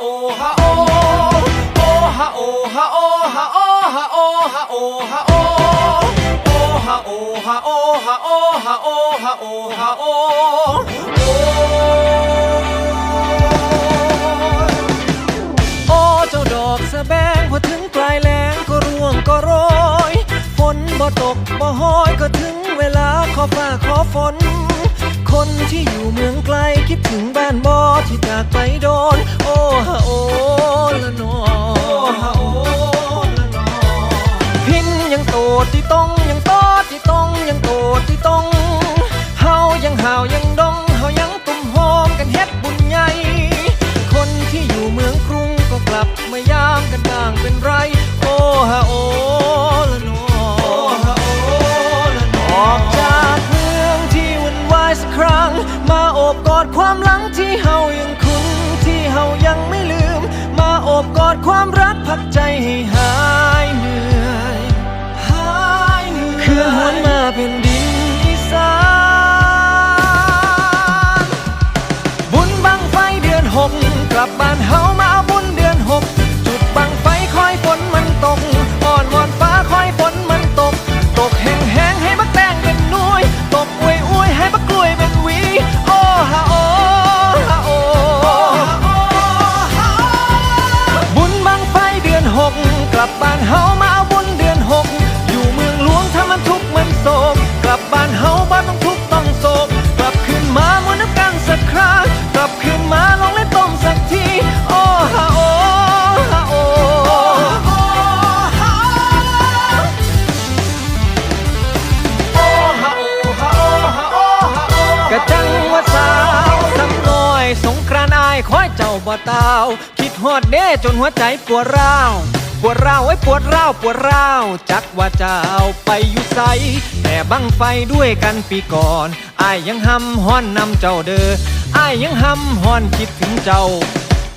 โอฮาโอโอฮาโอฮาโอฮาโอฮาโอฮาโอฮาโอโอฮาโอฮาโอฮาโอฮาโอฮาโอฮาโอโอเจ้าดอกสะแบงพอถึงปลายแรงก็ร่วงก็โรยฝนบ่ตกบ่ห้อยก็ถึงเวลาขอฝ้าขอฝน คนที่อยู่เมืองไกลคิดถึงบ้านบ่ที่จากไปโดน โอ้ฮะโอ้ละนอฮะโอ้ละนอพินยังโตดที่ต้อง ความหลังที่เฮายังคุ้นที่เฮายังไม่ลืม มาโอบกอดความรักพักใจให้หายเหนื่อยหายเหนื่อยคืนหวนมาเป็นดินอีสานบุญบังไฟเดือนหกกลับบ้านเฮาานเฮามาเอาบุญเดือนหก อยู่เมืองหลวงถ้ามันทุกข์มันโศก กลับบ้านเฮาบ้านต้องทุกข์ต้องโศก กลับคืนมามวนน้ำกันสักครั้งกลับคืนมาลองเล่นต้มสักที โอ้ฮะโอฮะโอจังว่าสาวสำน้อย สงกรานอายคอยเจ้าบ่ตาว คิดฮอดเด้จนหัวใจปวดร้าว ปวดร้าวไอ้ปวดร้าวปวดร้าวจักว่าจะเอาไปอยู่ไสแต่บังไฟด้วยกันปีก่อนอายยังห้ำห้อนนำเจ้าเด้ออายยังห้ำห้อนคิดถึงเจ้า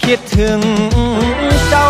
คิดถึงเจ้า